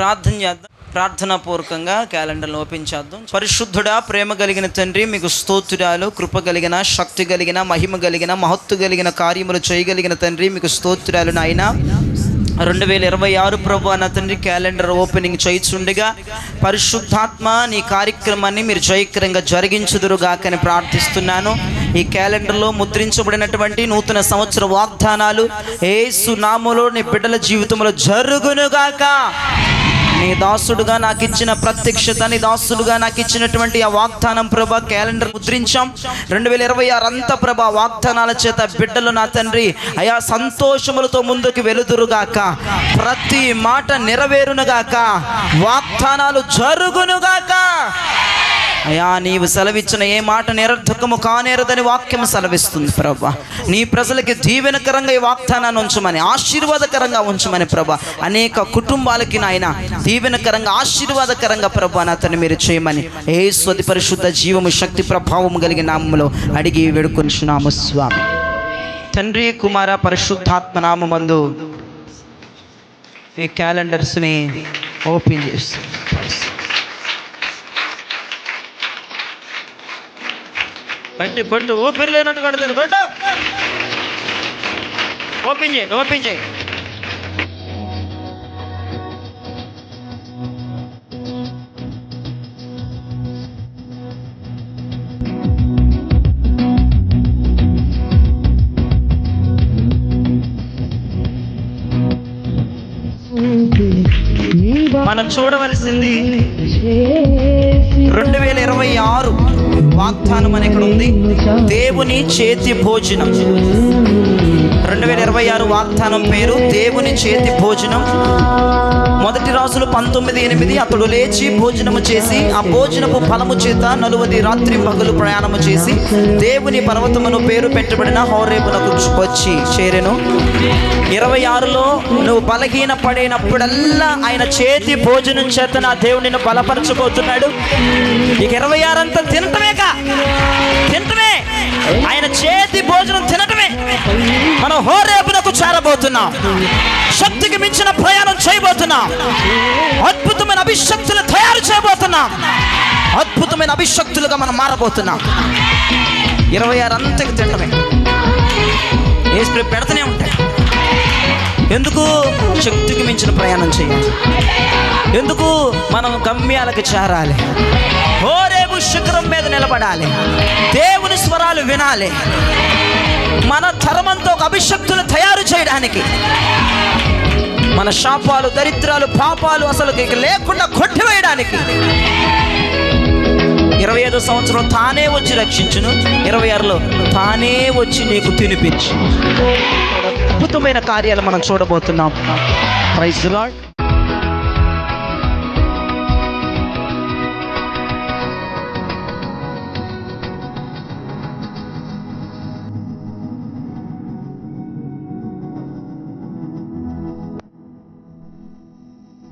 ప్రార్థన చేద్దాం. ప్రార్థనా పూర్వకంగా క్యాలెండర్ను ఓపెన్ చేద్దాం. పరిశుద్ధుడా ప్రేమ కలిగిన తండ్రి మీకు స్తోత్రాలు కృప కలిగిన శక్తి కలిగిన మహిమ కలిగిన మహత్తు కలిగిన కార్యములు చేయగలిగిన తండ్రి మీకు స్తోత్రాలు నాయన. రెండు వేల ఇరవై ఆరు ప్రభు అన్న తండ్రి క్యాలెండర్ ఓపెనింగ్ చేయిచుండగా పరిశుద్ధాత్మ నీ కార్యక్రమాన్ని మీరు జయకరంగా జరిగించుదురుగాకని ప్రార్థిస్తున్నాను. ఈ క్యాలెండర్లో ముద్రించబడినటువంటి నూతన సంవత్సర వాగ్దానాలు ఏసు సునామలో నీ బిడ్డల జీవితంలో జరుగునుగాక నీ దాసుడుగా నాకు ఇచ్చిన ప్రత్యక్షత నీ దాసుడుగా నాకు ఇచ్చినటువంటి ఆ వాగ్దానం ప్రభా క్యాలెండర్ ముద్రించాం. రెండు వేల ఇరవై ఆరు అంత ప్రభా వాగ్దానాల చేత బిడ్డలు నా తండ్రి అయా సంతోషములతో ముందుకు వెలుదురుగాక. ప్రతి మాట నెరవేరునుగాక. వాగ్దానాలు జరుగునుగాక. అయా నీవు సెలవిచ్చిన ఏ మాట నిరర్ధకము కానేరదని వాక్యం సెలవిస్తుంది ప్రభా. నీ ప్రజలకి దీవెనకరంగా ఈ వాగ్దానాన్ని ఉంచమని ఆశీర్వాదకరంగా ఉంచమని ప్రభా. అనేక కుటుంబాలకి నాయన దీవెనకరంగా ఆశీర్వాదకరంగా ప్రభా అతను మీరు చేయమని. ఏ స్వతి పరిశుద్ధ జీవము శక్తి ప్రభావం కలిగిన నామములో అడిగి వేడుకొనిచున్నాము స్వామి. తండ్రి కుమార పరిశుద్ధాత్మ నామందు ఈ క్యాలెండర్స్ని ఓపెన్ చేస్తుంది పట్టి పట్టు ఓపెన్ లేనట్టు కడతాను కొట్టు ఓపెన్ చేయి ఓపెన్ చేయి. మనం చూడవలసింది రెండు వేల ఇరవై ఆరు వాగ్దానం అని ఇక్కడ ఉంది. దేవుని చేతి భోజనం. రెండు వేల ఇరవై ఆరు వాగ్దానం పేరు దేవుని చేతి భోజనం. మొదటి రాసులు పంతొమ్మిది ఎనిమిది అతడు లేచి భోజనము చేసి ఆ భోజనపు ఫలము చేత నలువది రాత్రి పగులు ప్రయాణము చేసి దేవుని పర్వతమును పేరు పెట్టబడిన హోరేపునకు వచ్చి చేరెను. ఇరవై ఆరులో నువ్వు బలహీన పడినప్పుడల్లా ఆయన చేతి భోజనం చేత నా దేవుడిని బలపరచబోతున్నాడు ఇక ఇరవై ఆరు తినటమేక తినటమే? ఆయన చేతి భోజనం హోరేపునకు చేరబోతున్నాం. శక్తికి మించిన ప్రయాణం చేయబోతున్నాం. అద్భుతమైన అభిషక్తులు తయారు చేయబోతున్నాం. అద్భుతమైన అభిషక్తులుగా మనం మారబోతున్నాం. ఇరవై ఆరు అంతకు తినటమే ఏ స్ప్రే పెడుతూనే ఉంటాయి ఎందుకు శక్తికి మించిన ప్రయాణం చేయాలి? ఎందుకు మనం గమ్యాలకు చేరాలి? హోరేబు శిఖరం మీద నిలబడాలి. దేవుని స్వరాలు వినాలి. మన తరమంతో ఒక అభిషక్తులు తయారు చేయడానికి. మన శాపాలు దరిద్రాలు పాపాలు అసలు లేకుండా కొట్టివేయడానికి. ఇరవై ఐదో సంవత్సరం తానే వచ్చి రక్షించును. ఇరవై ఆరులో తానే వచ్చి నీకు తినిపించు. అద్భుతమైన కార్యాలు మనం చూడబోతున్నాం. Praise lord